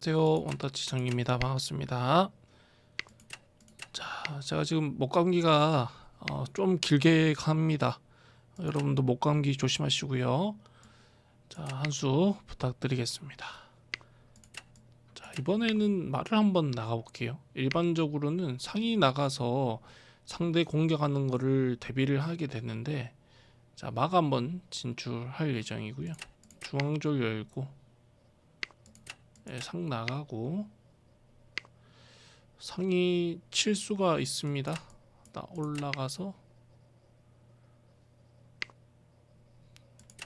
안녕하세요 원터치 정입니다. 반갑습니다. 자 제가 지금 목감기가 어, 좀 길게 갑니다. 여러분도 목감기 조심하시고요. 자 한수 부탁드리겠습니다. 자 이번에는 말을 한번 나가 볼게요. 일반적으로는 상이 나가서 상대 공격하는 거를 대비를 하게 됐는데 자 막 한번 진출할 예정이고요. 중앙줄 열고 네, 상 나가고 상이 칠 수가 있습니다. 나 올라가서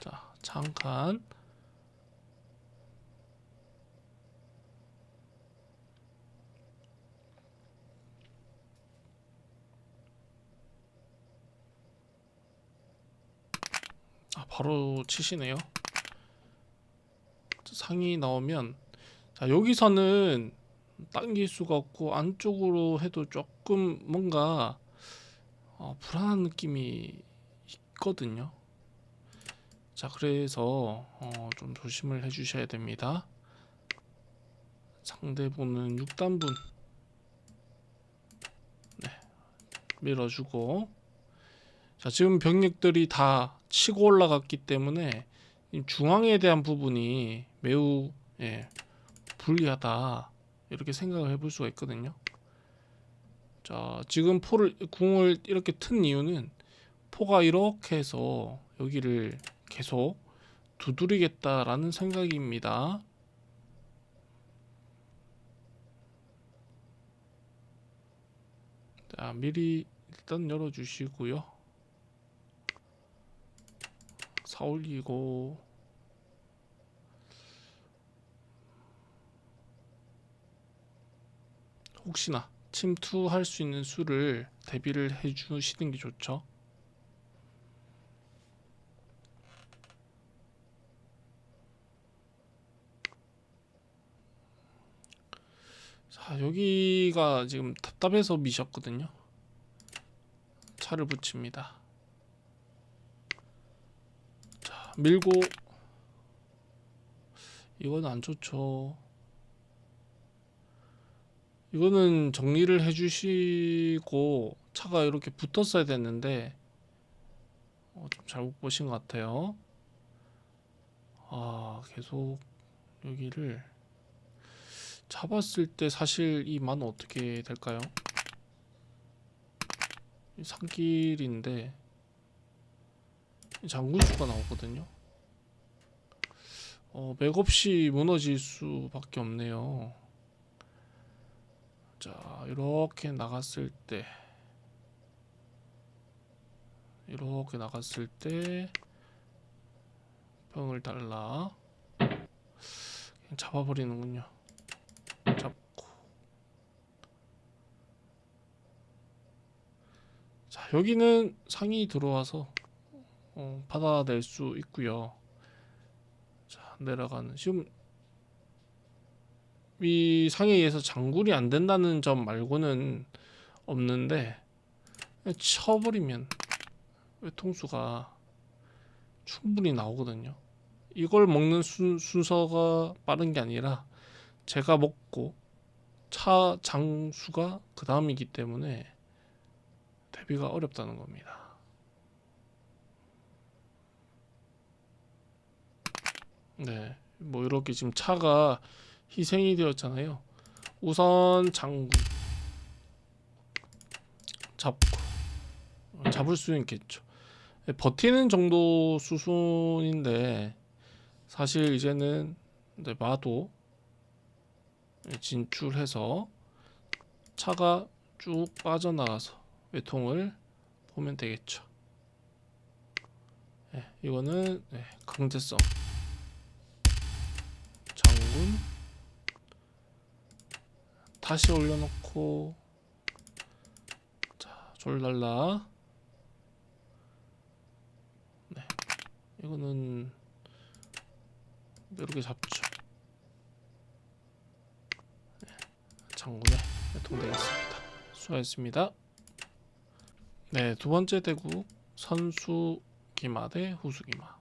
자 잠깐 아 바로 치시네요. 상이 나오면 자 여기서는 당길 수가 없고 안쪽으로 해도 조금 뭔가 어, 불안한 느낌이 있거든요. 자 그래서 어, 좀 조심을 해 주셔야 됩니다. 상대분은 6단분 네 밀어주고 자 지금 병력들이 다 치고 올라갔기 때문에 이 중앙에 대한 부분이 매우 예, 불리하다 이렇게 생각을 해볼 수가 있거든요. 자 지금 포를 궁을 이렇게 튼 이유는 포가 이렇게 해서 여기를 계속 두드리겠다라는 생각입니다. 자 미리 일단 열어주시고요. 사 올리고 혹시나 침투할 수 있는 수를 대비를 해주시는 게 좋죠. 자, 여기가 지금 답답해서 미셨거든요. 차를 붙입니다. 자, 밀고 이건 안 좋죠. 이거는 정리를 해주시고 차가 이렇게 붙었어야 됐는데 어, 좀 잘못 보신 것 같아요. 아 계속 여기를 잡았을 때 사실 이 만은 어떻게 될까요? 이 산길인데 이 장군수가 나오거든요. 어, 맥없이 무너질 수밖에 없네요. 자 이렇게 나갔을 때 이렇게 나갔을 때 병을 달라. 잡아버리는군요. 잡고. 자 여기는 상이 들어와서 어, 받아낼 수 있고요. 자 내려가는 지금 이 상에 의해서 장굴이 안 된다는 점 말고는 없는데 쳐버리면 외통수가 충분히 나오거든요. 이걸 먹는 순, 순서가 빠른 게 아니라 제가 먹고 차 장수가 그 다음이기 때문에 대비가 어렵다는 겁니다. 네, 뭐 이렇게 지금 차가 희생이 되었잖아요. 우선 장군 잡고 어, 잡을 수 있겠죠. 네, 버티는 정도 수순인데 사실 이제는 네, 마도 진출해서 차가 쭉 빠져나가서 외통을 보면 되겠죠. 네, 이거는 네, 강제성 다시 올려놓고. 자 졸달라. 네. 이거는 이렇게 잡죠. 네, 장군에 통되겠습니다. 수고하셨습니다. 네 두번째 대구 선수 기마 대 후수 기마.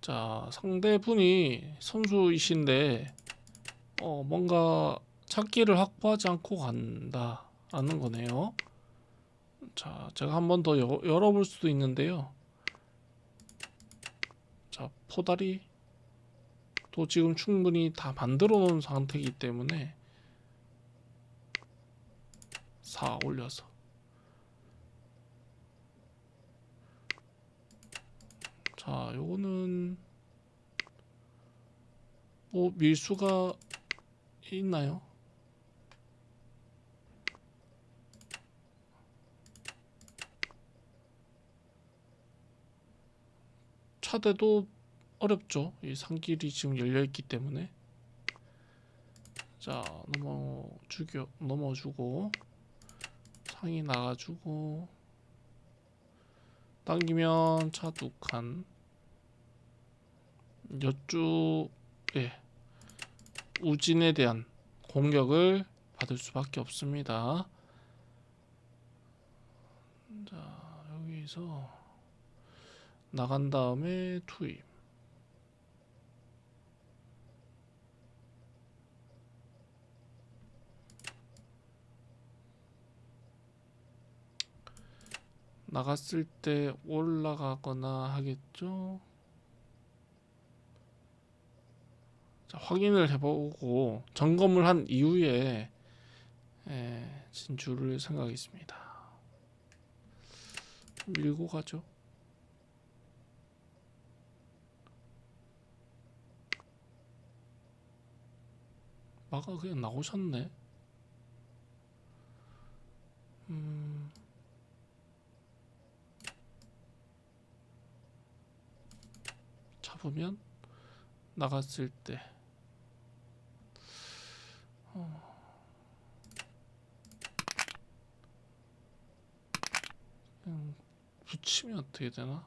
자 상대분이 선수이신데 어, 뭔가 찾기를 확보하지 않고 간다라는 거네요. 자, 제가 한 번 더 열어볼 수도 있는데요. 자, 포다리 또 지금 충분히 다 만들어 놓은 상태이기 때문에 4 올려서 자, 요거는 뭐 밀수가 있나요? 차대도 어렵죠. 이 상길이 지금 열려 있기 때문에. 자, 넘어 주교 넘어 주고 상이 나가주고 당기면 차 두 칸. 여쪽에 우진에 대한 공격을 받을 수밖에 없습니다. 자, 여기서 나간 다음에 투입. 나갔을 때 올라가거나 하겠죠. 자, 확인을 해보고 점검을 한 이후에 예, 진출을 생각했습니다. 밀고 가죠. 마가 그냥 나오셨네. 음. 잡으면 나갔을 때 어. 그냥 붙이면 어떻게 되나?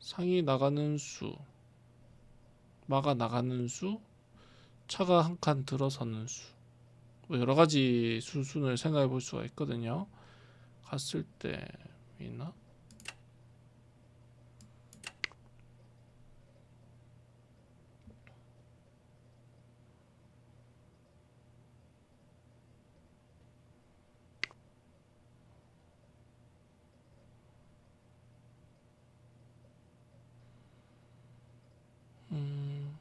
상이 나가는 수, 마가 나가는 수, 차가 한 칸 들어서는 수. 뭐 여러 가지 수순을 생각해 볼 수가 있거든요. 갔을 때 있나? 음.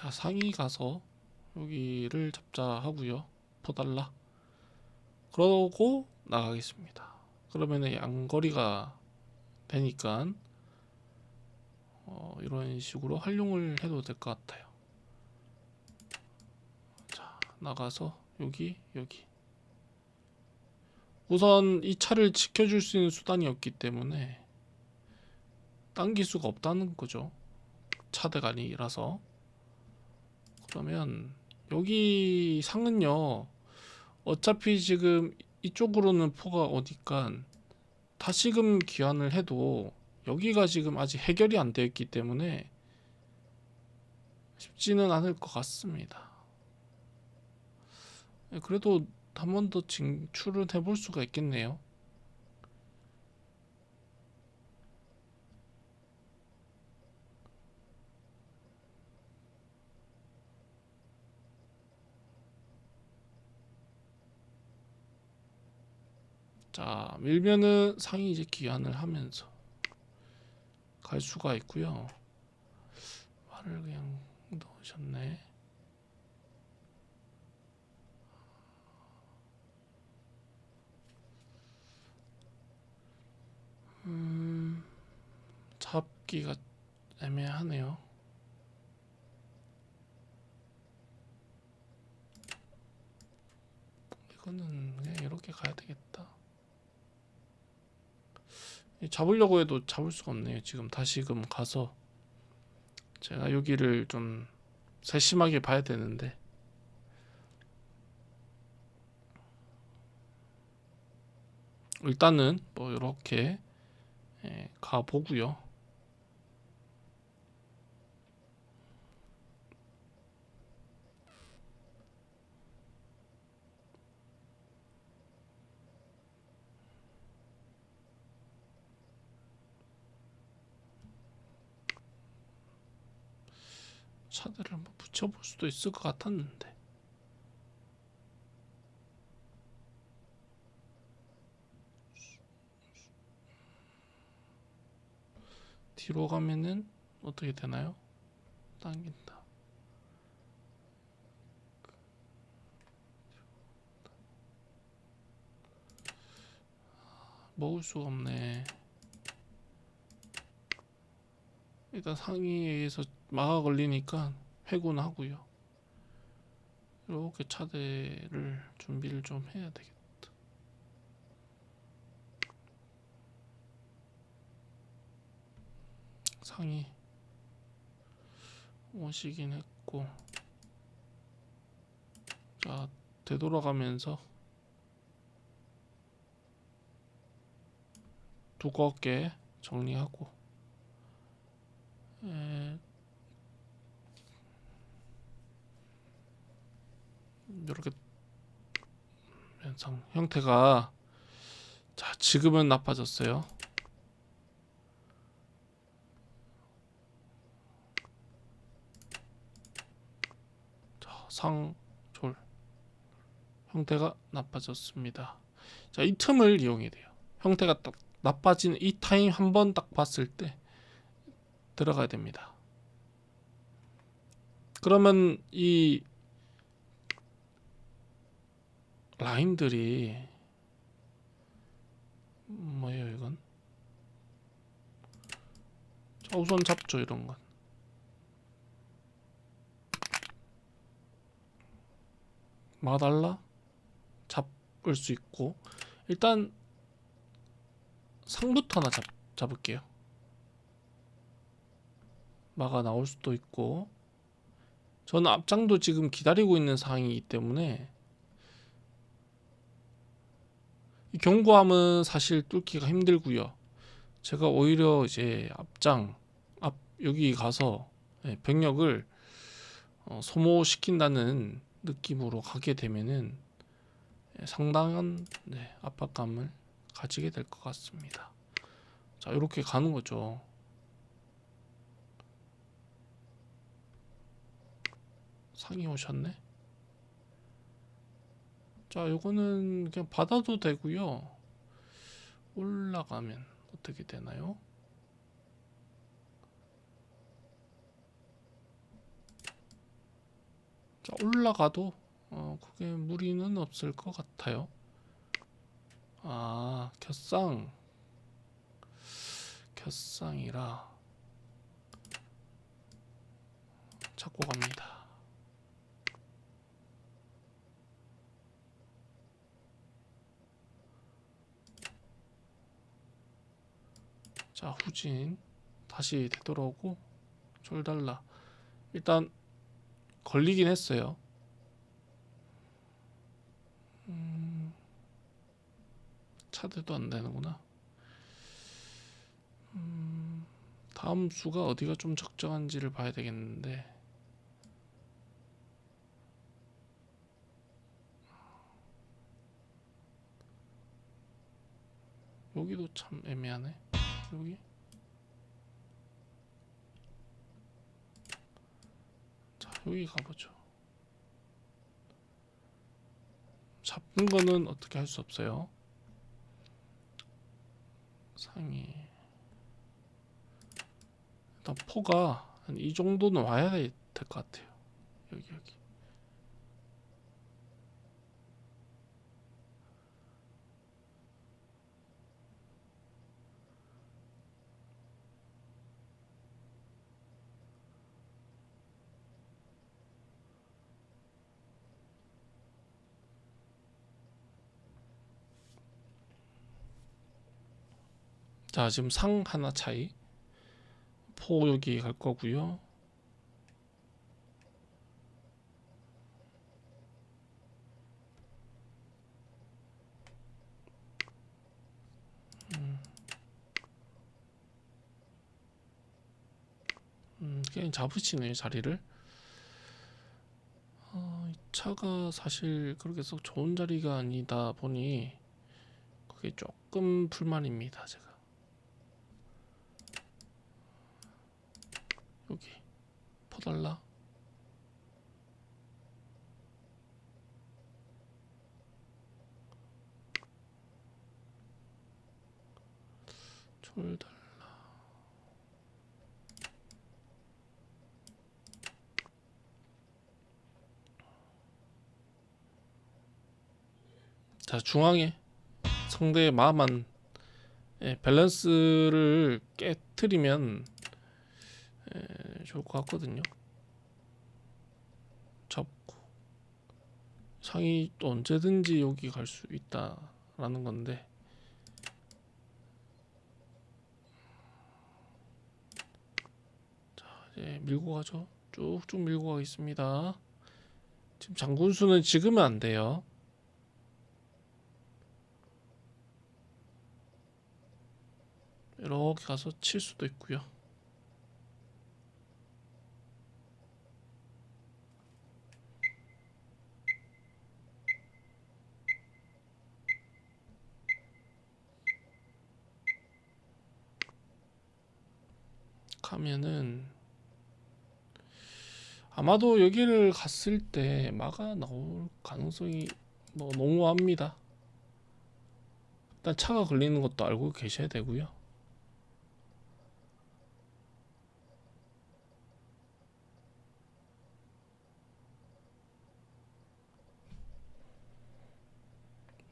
자, 상위 가서 여기를 잡자 하고요. 포달라. 그러고 나가겠습니다. 그러면은 양거리가 되니까 어, 이런 식으로 활용을 해도 될 것 같아요. 자, 나가서 여기 여기 우선 이 차를 지켜줄 수 있는 수단이 없기 때문에 당길 수가 없다는 거죠. 차대간이라서 그러면 여기 상은요 어차피 지금 이쪽으로는 포가 오니까 다시금 귀환을 해도 여기가 지금 아직 해결이 안 되어 있기 때문에 쉽지는 않을 것 같습니다. 예, 그래도 한 번 더 진출을 해볼 수가 있겠네요. 자, 밀면은 상이 이제 귀환을 하면서 갈 수가 있고요. 말을 그냥 넣으셨네. 음, 잡기가 애매하네요. 이거는 그냥 이렇게 가야 되겠다. 잡으려고 해도 잡을 수가 없네요. 지금 다시금 가서 제가 여기를 좀 세심하게 봐야 되는데 일단은 뭐 이렇게 예, 가 보고요. 차대를 한번 붙여볼 수도 있을 것 같았는데 뒤로 가면은 어떻게 되나요? 당긴다. 먹을 수가 없네. 일단 상위에서 막아 걸리니까 회군하고요. 이렇게 차대를 준비를 좀 해야 되겠다. 상이 오시긴 했고 자 되돌아가면서 두껍게 정리하고 에, 이렇게 면상 형태가 자 지금은 나빠졌어요. 자, 상졸 형태가 나빠졌습니다. 자, 이 틈을 이용해야 돼요. 형태가 딱 나빠진 이 타임 한 번 딱 봤을 때 들어가야 됩니다. 그러면 이 라인들이 뭐예요 이건? 자, 우선 잡죠 이런 건. 마달라 잡을 수 있고 일단 상부터 하나 잡, 잡을게요. 마가 나올 수도 있고 저는 앞장도 지금 기다리고 있는 상황이기 때문에 이 경고함은 사실 뚫기가 힘들고요. 제가 오히려 이제 앞장 앞 여기 가서 예, 병력을 어, 소모시킨다는 느낌으로 가게 되면은 예, 상당한 네, 압박감을 가지게 될 것 같습니다. 자 이렇게 가는 거죠. 상이 오셨네. 자, 요거는 그냥 받아도 되고요. 올라가면 어떻게 되나요? 자, 올라가도 어, 그게 무리는 없을 것 같아요. 아, 곁상. 곁상이라 찾고 갑니다. 자 후진 다시 되돌아오고 졸달라. 일단 걸리긴 했어요. 음, 차대도 안 되는구나. 음, 다음 수가 어디가 좀 적정한지를 봐야 되겠는데. 여기도 참 애매하네 여기? 자 여기 가보죠. 잡은 거는 어떻게 할 수 없어요. 상이 일단 포가 한 이 정도는 와야 될 것 같아요. 여기 여기 자 지금 상 하나 차이. 포 여기 갈 거고요. 음, 음, 그냥 잡으시네요 자리를. 어, 이 차가 사실 그렇게 썩 좋은 자리가 아니다 보니 그게 조금 불만입니다 제가 여기 퍼달라. 졸달라. 자 중앙에 상대의 마음만 예, 밸런스를 깨트리면 좋을 것 같거든요. 잡고 상이 또 언제든지 여기 갈 수 있다라는 건데 자 이제 밀고 가죠. 쭉쭉 밀고 가겠습니다. 지금 장군수는 지금은 안 돼요. 이렇게 가서 칠 수도 있고요. 가면은 아마도 여기를 갔을 때 마가 나올 가능성이 뭐 농후합니다. 일단 차가 걸리는 것도 알고 계셔야 되고요.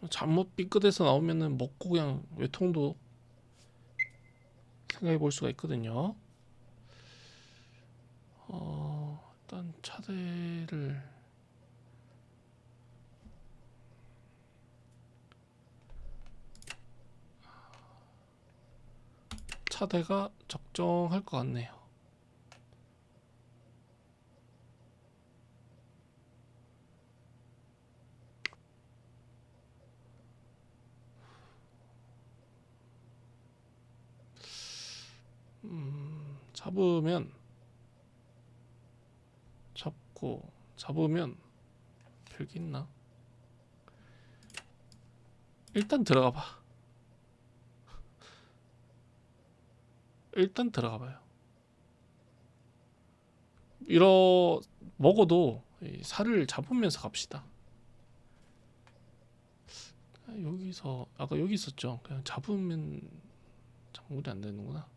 잘못 삐끗해서 나오면은 먹고 그냥 외통도 생각해 볼 수가 있거든요. 어, 일단 차대를 차대가 적정할 것 같네요. 음, 잡으면 잡고 잡으면 별게 있나? 일단 들어가 봐. 일단 들어가 봐요. 이러 먹어도 이 살을 잡으면서 갑시다. 아, 여기서 아까 여기 있었죠. 그냥 잡으면 장군이 안 되는구나.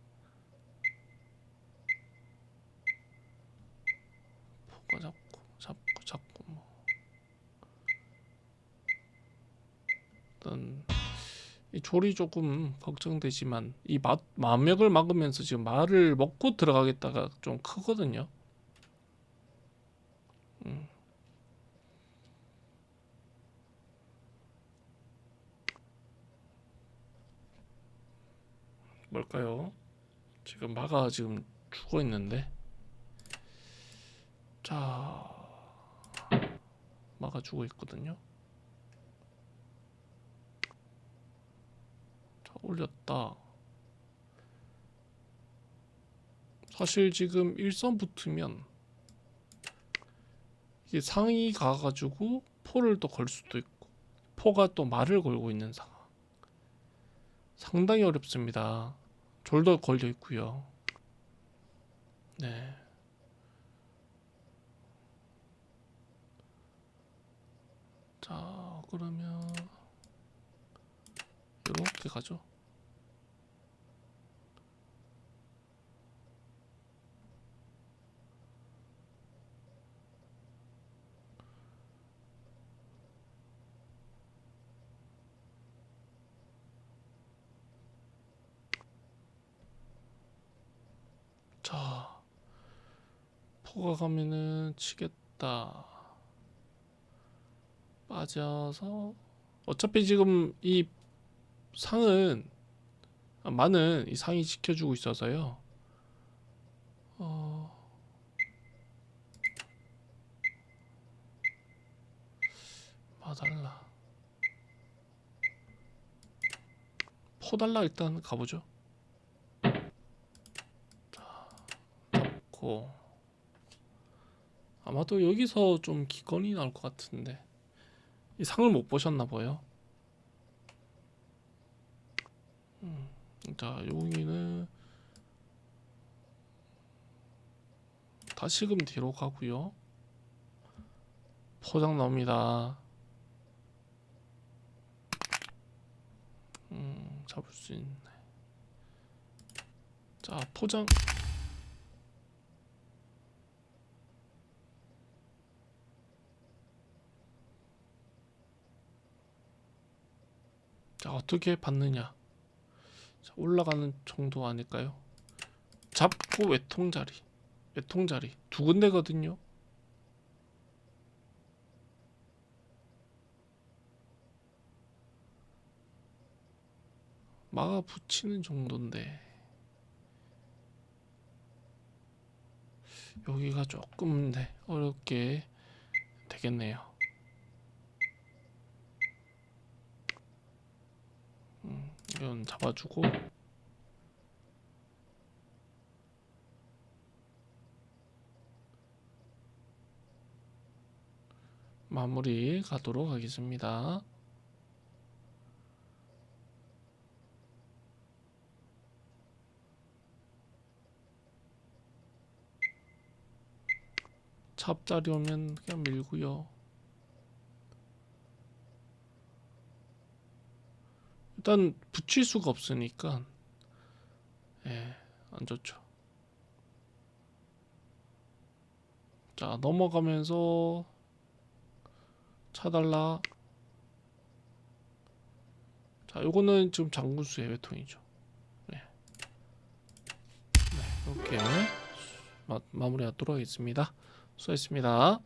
포가 잡고 잡고 잡고 뭐 일단 이 조리 조금 걱정되지만 이 마, 마맥을 막으면서 지금 말을 먹고 들어가겠다가 좀 크거든요. 음. 뭘까요? 지금 마가 지금 죽어 있는데 자 마가 죽어 있거든요. 자 올렸다. 사실 지금 일선 붙으면 이게 상이 가가지고 포를 또 걸 수도 있고 포가 또 말을 걸고 있는 상황. 상당히 어렵습니다. 졸도 걸려 있고요. 네. 자, 그러면 이렇게 가죠. 자, 포가 가면은 치겠다. 빠져서 어차피 지금 이 상은 아, 많은 이 상이 지켜주고 있어서요. 어, 마달라. 포달라 일단 가보죠. 잡고 아마도 여기서 좀 기권이 나올 것 같은데 이 상을 못 보셨나 봐요. 음, 자 여기는 다시금 뒤로 가고요. 포장 나옵니다. 음, 잡을 수 있네. 자 포장 자 어떻게 받느냐? 자, 올라가는 정도 아닐까요? 잡고 외통자리 외통자리. 두 군데거든요. 막아 붙이는 정도인데. 여기가 조금 네, 어렵게 되겠네요. 음, 이건 잡아주고 마무리 가도록 하겠습니다. 찹자리 오면 그냥 밀고요. 일단 붙일 수가 없으니까 예, 안 좋죠. 자, 넘어가면서 차달라. 자, 요거는 지금 장군수의 외통이죠. 네. 네, 이렇게 마, 마무리하도록 하겠습니다. 수고했습니다.